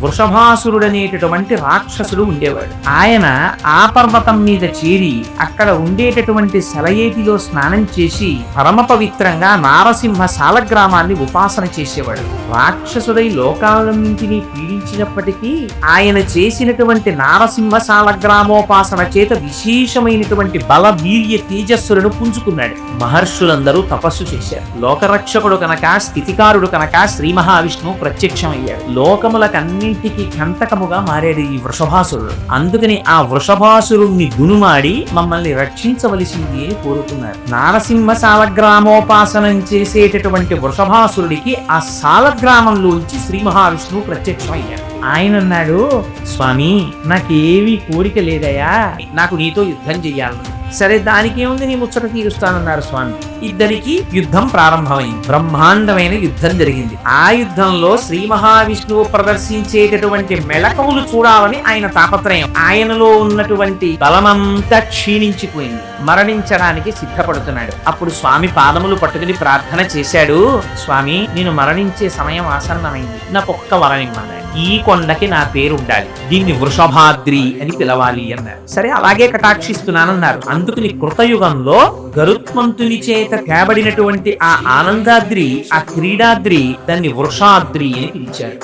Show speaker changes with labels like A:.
A: వృషభాసురుడనేటటువంటి రాక్షసుడు ఉండేవాడు. ఆయన ఆ పర్వతం మీద చేరి అక్కడ ఉండేటటువంటి సెలయేటిలో స్నానం చేసి పరమ పవిత్రంగా నారసింహ సాలగ్రామాన్ని ఉపాసన చేసేవాడు. రాక్షసుడై లోకాలన్నింటినీ పీడించినప్పటికీ ఆయన చేసినటువంటి నారసింహ సాలగ్రామోపాసన చేత విశేషమైనటువంటి బల వీర్య తేజస్సులను పుంజుకున్నాడు. మహర్షులందరూ తపస్సు చేశారు. లోకరక్షకుడు కనుక స్థితికారుడు కనుక శ్రీ మహావిష్ణువు ప్రత్యక్షమయ్యాడు. అన్నింటికి కంటకముగా మారాడు ఈ వృషభాసురుడు. అందుకని ఆ వృషభాసురుణ్ణి గునుమాడి మమ్మల్ని రక్షించవలసింది అని కోరుతున్నారు. నారసింహ సాలగ్రామోపాసనం చేసేటటువంటి వృషభాసురుడికి ఆ సాలగ్రామంలోంచి శ్రీ మహావిష్ణువు ప్రత్యక్షమయ్యాడు. ఆయన అన్నాడు స్వామి నాకేమీ కోరిక లేదయా నాకు నీతో యుద్ధం చెయ్యాలను సరే దానికి ఏముంది? నీ ముచ్చట తీరుస్తానన్నారు స్వామి. ఇద్దరికి యుద్ధం ప్రారంభమైంది. బ్రహ్మాండమైన యుద్ధం జరిగింది. ఆ యుద్ధంలో శ్రీ మహావిష్ణువు ప్రదర్శించేటటువంటి మెళకువలు చూడాలని ఆయన తాపత్రయం. ఆయనలో ఉన్నటువంటి బలమంతా క్షీణించిపోయింది. మరణించడానికి సిద్ధపడుతున్నాడు. అప్పుడు స్వామి పాదములు పట్టుకుని ప్రార్థన చేశాడు. స్వామి నేను మరణించే సమయం ఆసన్నమైంది. నాకు ఒక్క ఈ కొండకి నా పేరు ఉండాలి. దీన్ని వృషభాద్రి అని పిలవాలి అన్నారు. సరే అలాగే కటాక్షిస్తున్నానన్నారు. అందుకని కృతయుగంలో గరుత్మంతుని చేత తేబడినటువంటి ఆ ఆనందాద్రి ఆ క్రీడాద్రి దాన్ని వృషాద్రి అని పిలిచారు.